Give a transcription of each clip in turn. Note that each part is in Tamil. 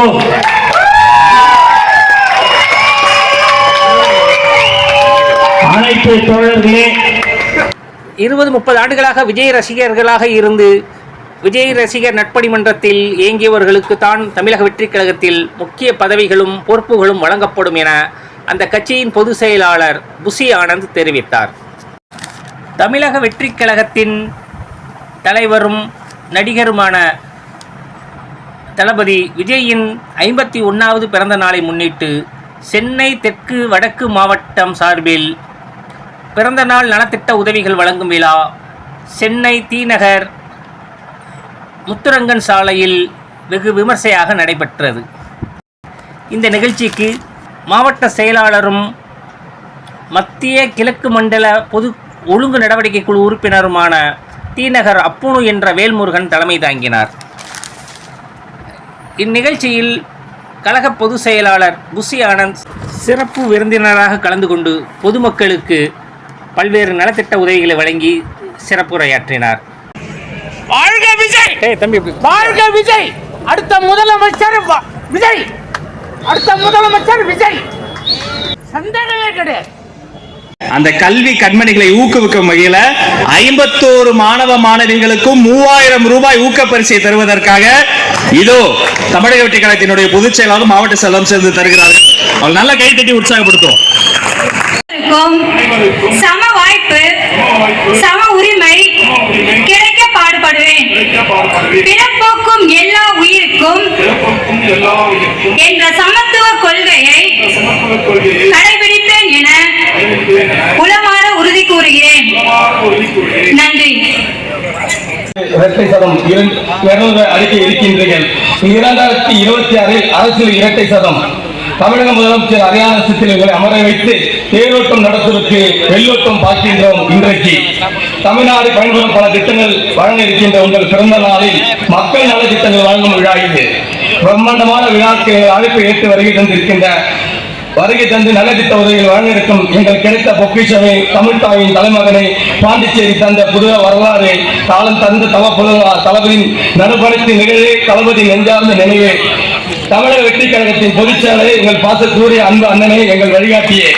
தளபதி அனைத்து தோழர்களே. இருபது முப்பது ஆண்டுகளாக விஜய் ரசிகர்களாக இருந்து விஜய் ரசிகர் நட்பணி மன்றத்தில் இயங்கியவர்களுக்கு தான் தமிழக வெற்றிக் கழகத்தில் முக்கிய பதவிகளும் பொறுப்புகளும் வழங்கப்படும் என அந்த கட்சியின் பொதுச் செயலாளர் புசி ஆனந்த் தெரிவித்தார். தமிழக வெற்றிக் கழகத்தின் தலைவரும் நடிகருமான தளபதி விஜயின் ஐம்பத்தி ஒன்றாவது பிறந்த நாளை முன்னிட்டு சென்னை தெற்கு வடக்கு மாவட்டம் சார்பில் பிறந்தநாள் நலத்திட்ட உதவிகள் வழங்கும் விழா சென்னை தீநகர் முத்துரங்கன் சாலையில் வெகு விமர்சையாக நடைபெற்றது. இந்த நிகழ்ச்சிக்கு மாவட்ட செயலாளரும் மத்திய கிழக்கு மண்டல பொது ஒழுங்கு நடவடிக்கை குழு உறுப்பினருமான தீநகர் அப்புனு என்ற வேல்முருகன் தலைமை தாங்கினார். இந்நிகழ்ச்சியில் கழக பொதுச் செயலாளர் புசி ஆனந்த் சிறப்பு விருந்தினராக கலந்து கொண்டு பொதுமக்களுக்கு பல்வேறு நலத்திட்ட உதவிகளை வழங்கி சிறப்புரையாற்றினார். வாழ்க விஜய்! தம்பி வாழ்க விஜய்! அடுத்த முதலமைச்சர் விஜய்! அடுத்த முதலமைச்சர் விஜய்! சந்தேகமே கிடையாது. அந்த கல்வி கண்மணிகளை ஊக்குவிக்கும் வகையில ஐம்பத்தோரு மாணவ மாணவிகளுக்கும் மூவாயிரம் ரூபாய் ஊக்கப்பரிசை தருவதற்காக இதோ தமிழக வெற்றி கழகத்தினுடைய பொதுச் செயலாளரும் மாவட்ட செயலாளரும் சேர்ந்து தருகிறார்கள். அவள் நல்ல கைத்தட்டி உற்சாகப்படுத்தும் அனைவருக்கும் சம வாய்ப்பு சம உரிமை கிடைக்க பாடுபடுவேன். பிறப்போக்கும் எல்லா உயிருக்கும் என்ற சமத்துவ கொள்கையை கடைபிடிப்பேன் என உளமாற உறுதி கூறுகிறேன் நன்றி இரட்டை சதம் இரண்டு அறிக்கை இருக்கின்றீர்கள். இரண்டாயிரத்தி இருபத்தி ஆறில் அரசியல் இரட்டை சதம். தமிழக முதலமைச்சர் அரியான அரியானத்தில் உங்களை அமர வைத்து தேரோட்டம் நடத்துவதற்கு வெள்ளோட்டம் பார்க்கின்றோம் இன்றைக்கு. தமிழ்நாடு பயன்படும் பல திட்டங்கள் வழங்க இருக்கின்ற உங்கள் பிறந்த நாளில் மக்கள் நல திட்டங்கள் வழங்கும் விழா இது. பிரம்மாண்டமான விழாக்கு அழைப்பு ஏற்று வருகை தந்திருக்கின்ற வருகை தந்து நலத்திட்ட உதவிகள் வழங்க இருக்கும் எங்கள் கிடைத்த பொக்கிஷமே தமிழ் தாயின் தலைமகனை பாண்டிச்சேரி தந்த புதிய வரலாறு காலம் தந்த தவ தளபதியின் நடுபணித்து நிகழ்வே தளபதி நெஞ்சார்ந்த நினைவே. தமிழக வெற்றி கழகத்தின் பொதுச்செயலரை எங்கள் பாசத்தூரிய அன்பு அண்ணனை எங்கள் வழிகாட்டியே.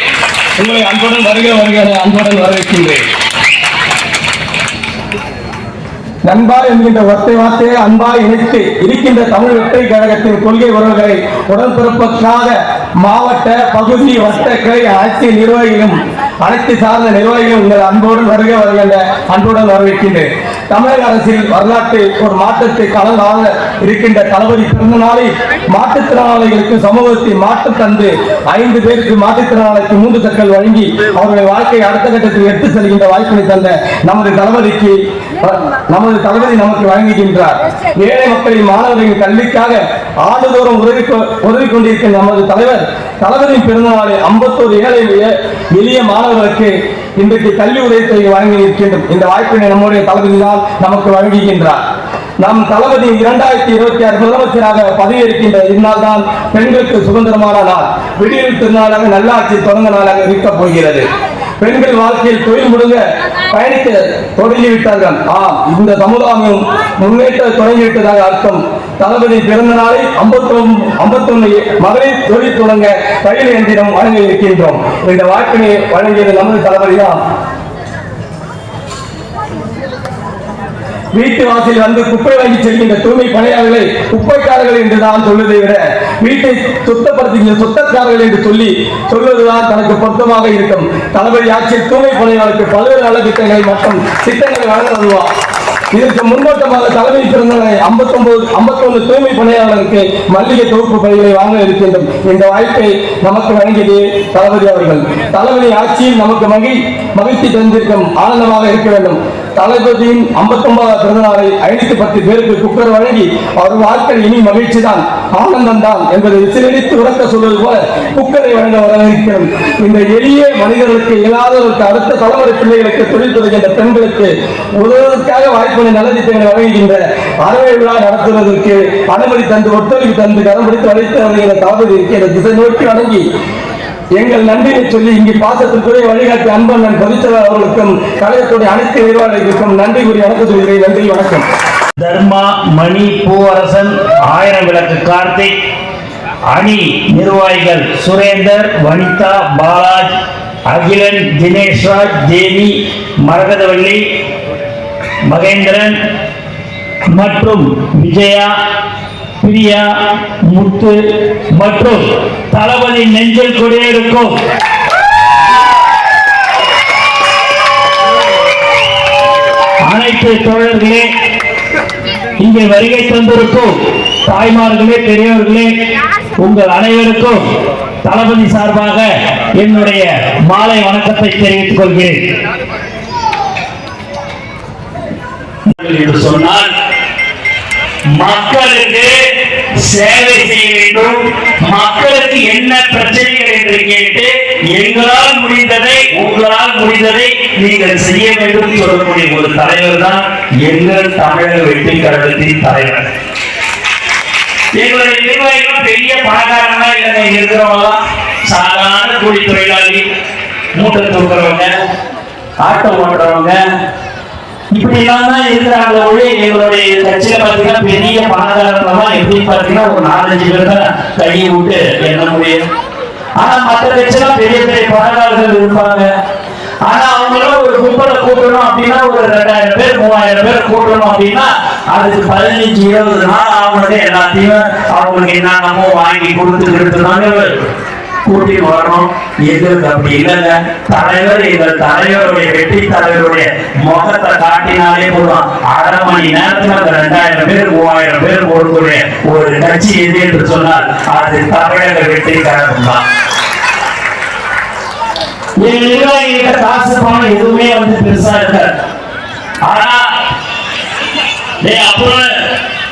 உங்களை அன்புடன் வருக வருக அன்புடன் வரவேற்கின்றேன். நண்பா என்கின்ற ஒத்தை வார்த்தையை அன்பாய் இணைத்து இருக்கின்ற தமிழ் வெற்றி கழகத்தின் கொள்கை உறவுகளை உடன்பிறப்புக்காக மாவட்ட பகுதி வட்ட கிளை அனைத்து நிர்வாகிகளும் அனைத்து சார்ந்த நிர்வாகிகளும் உங்கள் அன்போடு வருக வருகின்ற அன்புடன் வரவேற்கின்றேன். தமிழக அரசின் வரலாற்று ஒரு மாற்றத்தை கலந்தாக இருக்கின்ற தளபதி பிறந்த நாளை மாற்றுத்திறனாளிகளுக்கு சமூகத்தை மாற்றம் தந்து ஐந்து பேருக்கு மாற்றுத்திறனாளிக்கு மூன்று சக்கல் வழங்கி அவருடைய வாழ்க்கை அடுத்த கட்டத்தில் எடுத்து செல்கின்ற வாய்ப்பினை தந்த நமது தளபதிக்கு நமது தளபதி நமக்கு வழங்குகின்றார். ஏழை மக்களின் மாணவர்களின் கல்விக்காக ஆண்டுதோறும் உதவி கொ- உதவி கொண்டிருக்கின்ற நமது தலைவர் தளபதியின் பிறந்த நாளை ஐம்பத்தோரு ஏழை எளிய மாணவர்களுக்கு இன்றைக்கு கல்வி உதவித்தொகை வழங்கி நிற்கின்றோம். இந்த வாய்ப்பினை நம்முடைய தளபதிதான் நமக்கு வழங்குகின்றார். நம் தளபதி இரண்டாயிரத்தி இருபத்தி ஆறு முதலமைச்சராக பதவியேற்கின்ற இந்நாள் தான் பெண்களுக்கு சுதந்திரமான நாள். விடியல் திருநாளாக நல்லாட்சி தொடங்க நாளாக இருக்கப் போகிறது. பெண்கள் வாழ்க்கையில் தொழில் முழுங்க பயணிக்க தொடங்கிவிட்டார்கள். ஆம் இந்த சமுதாயம் முன்னேற்ற தொடங்கிவிட்டதாக அர்த்தம். தளபதி பிறந்த நாளை ஐம்பத்தி ஐம்பத்தொன்னு மகளிர் தொழில் தொடங்க கையில் எந்திரம் வழங்க இருக்கின்றோம். இந்த வாக்கினை வழங்கியது நமது தளபதி தான். வீட்டு வாசலில் வந்து குப்பை வாங்கி செல்கின்ற தூய்மை பணியாளர்களை குப்பைக்காரர்கள் என்று தான் சொல்வதை விட வீட்டை சுத்தப்படுத்துகின்ற சுத்தக்காரர்கள் என்று சொல்லி சொல்வதுதான் தனக்கு பொருத்தமாக இருக்கும். தளபதி ஆட்சியில் தூய்மை பணியாளருக்கு பல்வேறு நல திட்டங்கள் மற்றும் திட்டங்களை வழங்க வருவார் இதற்கு முன்னோட்டமாக தலைமை பிறந்தவரை ஐம்பத்தொன்பது ஐம்பத்தொன்று தூய்மை பணியாளருக்கு மல்லிகை தொகுப்பு பணிகளை வாங்க இருக்கின்றோம் இந்த வாய்ப்பை நமக்கு வழங்கியது தளபதி அவர்கள். தளபதி ஆட்சியில் நமக்கு மகிழ் மகிழ்ச்சி தந்திருக்கும் ஆனந்தமாக இருக்க வேண்டும். தளபதியின் ஒன்பதாம் பிறந்த நாளை ஐநூத்தி பத்து பேருக்கு குக்கர் வழங்கி அவர் வாழ்க்கை இனி மகிழ்ச்சி தான் ஆனந்தம் தான் என்பதை விசிலடித்து உறக்க சொல்வது போல குக்கரை வழங்க வரவேற்கிறோம். இந்த எளிய மனிதர்களுக்கு இயலாதவர்களுக்கு அடுத்த தலைமுறை பிள்ளைகளுக்கு தொழில் தொடங்கின்ற பெண்களுக்கு உதவுவதற்காக வாய்ப்புகளை நலத்திட்டங்களை வழங்குகின்ற அறவை விழா நடத்துவதற்கு அனுமதி தந்து ஒத்துழைப்பு தந்து கரம் பிடித்து அழைத்து வருகின்ற தளபதி இருக்கிற திசை நோக்கி வழங்கி எங்கள் நன்றியை சொல்லி இங்கு பாசத்திற்குரிய வழிகாட்டி அன்பண்ணன் பொதுச்செயலாளர் அவர்களுக்கும் கழகத்துடைய அனைத்து நிர்வாகிகளுக்கும் நன்றி கூறி அனுப்ப சொல்கிறேன். நன்றி வணக்கம். தர்மா மணி பூவரசன் ஆயிரம் விளக்கு கார்த்திக் அணி நிர்வாகிகள் சுரேந்தர் வனிதா பாலாஜ் அகிலன் தினேஷ்ராஜ் தேவி மரகதவள்ளி மகேந்திரன் மற்றும் விஜயா பிரியா முத்து மற்றும் தளபதி நெஞ்சில் கொடியிருக்கும் அனைத்து தோழர்களே இங்கே வருகை தந்திருக்கும் தாய்மார்களே பெரியவர்களே உங்கள் அனைவருக்கும் தளபதி சார்பாக என்னுடைய மாலை வணக்கத்தை தெரிவித்துக் கொள்கிறேன். என்று சொன்னால் மக்களுக்கு சேவை செய்ய வேண்டும். மக்களுக்கு என்ன பிரச்சனைகள் என்று கேட்டு எங்களால் முடிந்ததை உங்களால் முடிந்ததை நீங்கள் செய்ய வேண்டும் சொல்லக்கூடிய ஒரு தலைவர் தான் எங்கள் தமிழக வெற்றி கழகத்தின் தலைவர். எங்களுடைய நிர்வாகிகள் பெரிய பணக்காரங்களா இல்லைங்க இருக்கிறவங்க சாதாரண கூலி தொழிலாளி மூட்டை தூக்குறவங்க ஆட்டோ ஓட்டுறவங்க இப்படி எல்லாம் தான் இருக்கிறாங்க ஒழிய எங்களுடைய கட்சியில பாத்தீங்கன்னா பெரிய பணக்காரங்களாம் எப்படி பாத்தீங்கன்னா ஒரு நாலஞ்சு பேர் தான் கையை விட்டு எண்ண முடியும் ஆனா மற்ற கட்சியெல்லாம் பெரிய பெரிய பணக்காரர்கள் இருப்பாங்க. ஆனா அவங்களும் ஒரு கும்பலை கூட்டணும் அப்படின்னா ஒரு ரெண்டாயிரம் பேர் மூவாயிரம் பேர் கூட்டணும் அப்படின்னா அதுக்கு பதினஞ்சு இருபது நாள் அவங்களுக்கு எல்லாத்தையும் அவங்களுக்கு என்னென்னமோ வாங்கி கொடுத்து கொடுத்துனாங்க கூட்டி வரணும். எங்களுக்கு அப்படி இல்லைங்க தலைவர் எங்கள் தலைவருடைய வெற்றி தலைவருடைய முகத்தை காட்டினாலே போதும். அரை மணி நேரத்துல அந்த ரெண்டாயிரம் பேர் மூவாயிரம் பேர் கொடுக்கக்கூடிய ஒரு கட்சி எது என்று சொன்னால் அது தமிழக வெற்றி கழகம் தான் காசு பணம் எதுவுமே வந்து பெருசா இருக்காது. ஆனா அப்புறம்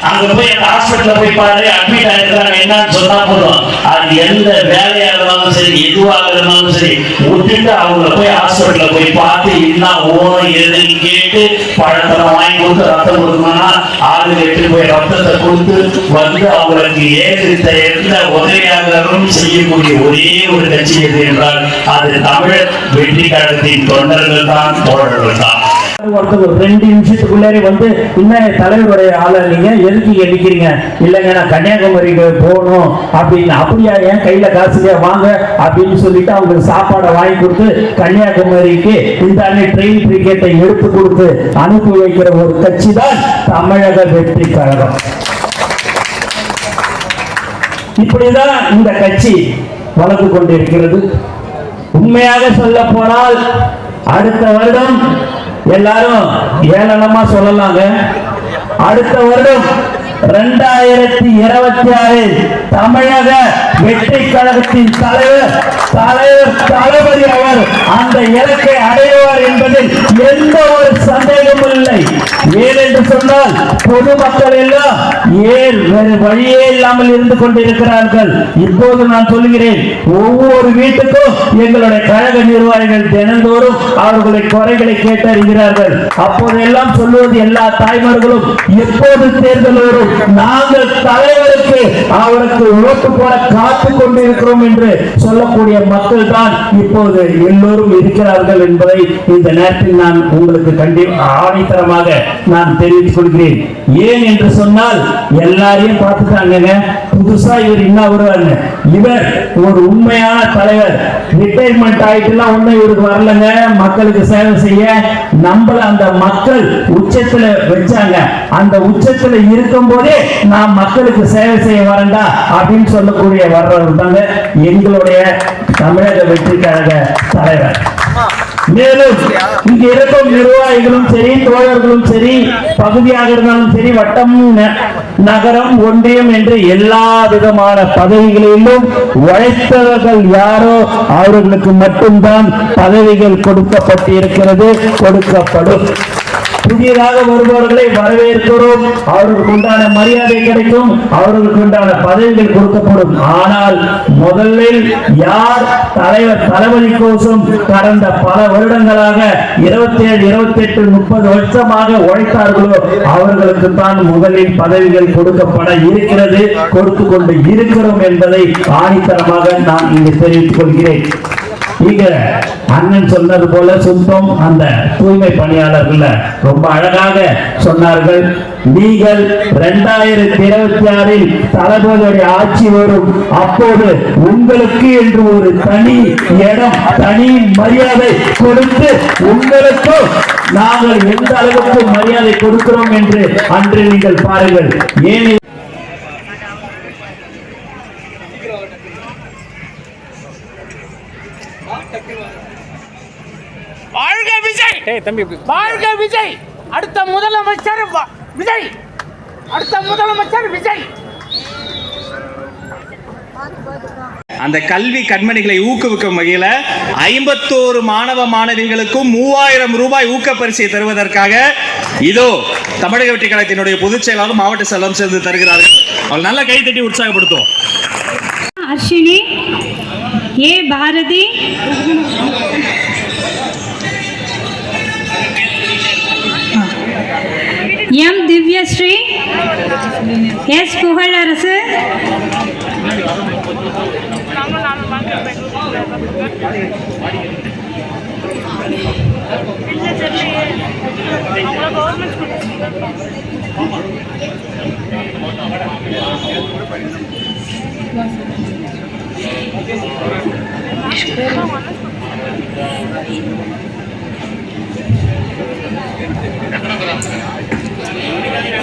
அங்க போய் ஹாஸ்பிட்டல்ல போய் பாரு அட்மிட் ஆயிருக்கிறாங்க. என்னன்னு சொன்னா போதும். அது எந்த வேலையா இருந்தாலும் சரி எதுவாக இருந்தாலும் சரி விட்டுட்டு அவங்கள போய் ஹாஸ்பிட்டல்ல போய் பார்த்து என்ன ஓணும் எதுன்னு கேட்டு பழத்தை வாங்கி கொடுத்து ரத்தம் கொடுக்கணும்னா ஆளு எடுத்து போய் ரத்தத்தை கொடுத்து வந்து அவங்களுக்கு ஏற்ற எந்த உதவியாளரும் செய்யக்கூடிய ஒரே ஒரு கட்சி எது என்றால் அது தமிழர் வெற்றி கழகத்தின் தொண்டர்கள் தான் தோழர்கள் தான். ஒருத்தர் ஒரு ரெண்டு நிமிஷத்துக்குள்ளாரே வந்து இன்னும் தலைவருடைய ஆளா நீங்க எதுக்கு எடுக்கிறீங்க நிக்கிறீங்க இல்லைங்க நான் கன்னியாகுமரிக்கு போகணும் அப்படின்னு. அப்படியா ஏன் கையில காசு இல்லையா? வாங்க அப்படின்னு சொல்லிட்டு அவங்களுக்கு சாப்பாடை வாங்கி கொடுத்து கன்னியாகுமரிக்கு இந்த ட்ரெயின் டிக்கெட்டை எடுத்து கொடுத்து அனுப்பி வைக்கிற ஒரு கட்சி தான் தமிழக வெற்றி கழகம். இப்படிதான் இந்த கட்சி வளர்ந்து கொண்டிருக்கிறது. உண்மையாக சொல்ல போனால் அடுத்த வருடம் எல்லாரும் ஏளனமா சொல்லலாங்க. அடுத்த வருடம் ரெண்டாயிரத்தி இருபத்தி ஆறு தமிழக வெற்றி கழகத்தின் தலைவர் தலைவர் தளபதி அவர் அந்த இலக்கை அடைவார் என்பதில் எந்த ஒரு சந்தேகமும் இல்லை. ஏனென்று சொன்னால் பொதுமக்கள் எல்லாம் ஏன் வேறு வழியே இல்லாமல் இருந்து கொண்டிருக்கிறார்கள்? இப்போது நான் சொல்கிறேன் ஒவ்வொரு வீட்டுக்கும் எங்களுடைய கழக நிர்வாகிகள் தினந்தோறும் அவர்களுடைய குறைகளை கேட்டறிகிறார்கள். அப்போதெல்லாம் சொல்லுவது எல்லா தாய்மார்களும் எப்போது தேர்தல் வரும் நாங்கள் தலைவருக்கு அவருக்கு ஓட்டு போட காத்து கொண்டிருக்கிறோம் என்று சொல்லக்கூடிய மக்கள் தான் இப்போது எல்லோரும் இருக்கிறார்கள் என்பதை இந்த நேரத்தில் நான் உங்களுக்கு கண்டி ஆணித்தரமாக நான் தெரிவித்துக் கொள்கிறேன். ஏன் என்று சொன்னால் எல்லாரையும் பார்த்துட்டாங்க புதுசா இவர் என்ன வருவாருங்க இவர் ஒரு உண்மையான தலைவர். ரிட்டையர்மெண்ட் ஆயிட்டுலாம் ஒண்ணும் இவருக்கு வரலங்க. மக்களுக்கு சேவை செய்ய நம்மள அந்த மக்கள் உச்சத்துல வச்சாங்க. அந்த உச்சத்துல இருக்கும் போதே நான் மக்களுக்கு சேவை செய்ய வரேன்டா அப்படின்னு சொல்லக்கூடிய வர்றவர் தாங்க எங்களுடைய தமிழக வெற்றி கழக தலைவர் மேலும் இங்கு இருக்கும் நிர்வாகிகளும் சரி தோழர்களும் சரி பகுதியாக இருந்தாலும் சரி வட்டம் ந- நகரம் ஒன்றியம் என்று எல்லா விதமான பதவிகளிலும் உழைத்தவர்கள் யாரோ அவர்களுக்கு மட்டும்தான் பதவிகள் கொடுக்கப்பட்டிருக்கிறது கொடுக்கப்படும். புதியதாக வருபவர்களை வரவேற்கிறோம். அவர்களுக்கு உண்டான மரியாதை கிடைக்கும். அவர்களுக்கு உண்டான பதவிகள் கொடுக்கப்படும். ஆனால் முதலில் யார் தலைவர் தளபதி கோசம் கடந்த பல வருடங்களாக இருபத்தி ஏழு இருபத்தி எட்டு முப்பது வருஷமாக உழைத்தார்களோ அவர்களுக்கு தான் முதலில் பதவிகள் கொடுக்கப்பட இருக்கிறது கொடுத்து கொண்டு இருக்கிறோம் என்பதை ஆணித்தரமாக நான் இங்கு தெரிவித்துக் கொள்கிறேன். இங்க அண்ணன் சொன்னது போல சுத்தம் அந்த தூய்மை பணியாளர்கள் ரொம்ப அழகாக சொன்னார்கள். நீங்கள் இரண்டாயிரத்தி இருபத்தி ஆறில் தளபதியுடைய ஆட்சி வரும். அப்போது உங்களுக்கு என்று ஒரு தனி இடம் தனி மரியாதை கொடுத்து உங்களுக்கும் நாங்கள் எந்த அளவுக்கு மரியாதை கொடுக்கிறோம் என்று அன்று நீங்கள் பாருங்கள். ஏன் ஏய் தம்பி வாழ்க விஜய்! அடுத்த முதலமைச்சர் வ- விஜய்! அடுத்த முதலமைச்சர் விஜய்! அந்த கல்வி கண்மணிகளை ஊக்குவிக்கும் வகையில ஐம்பத்தோரு மாணவ மாணவிகளுக்கும் மூவாயிரம் ரூபாய் ஊக்க பரிசை தருவதற்காக இதோ தமிழக வெற்றி கழகத்தினுடைய பொதுச் செயலாளர் மாவட்ட செல்வம் சேர்ந்து தருகிறார்கள். அவள் நல்ல கை தட்டி உற்சாகப்படுத்தும் Arshini A Bharathi M Divyashree S புகழரசு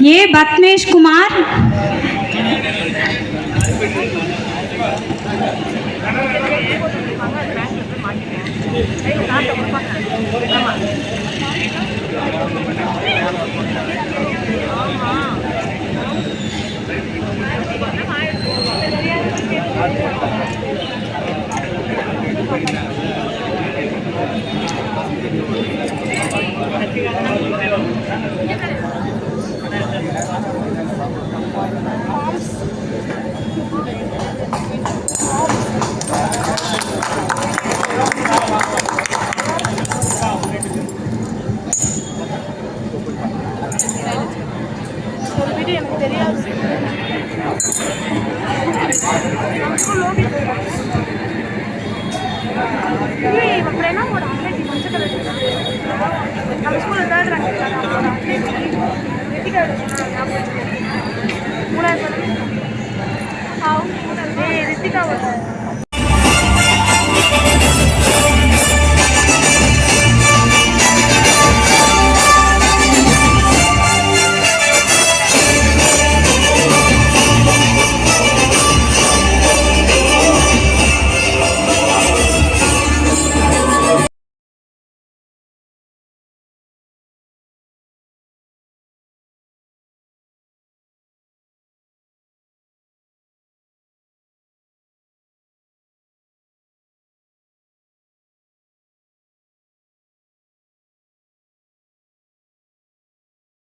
ये भत्मेश कुमार। ஏ பத்மேஷ் குமார் ரித்திகா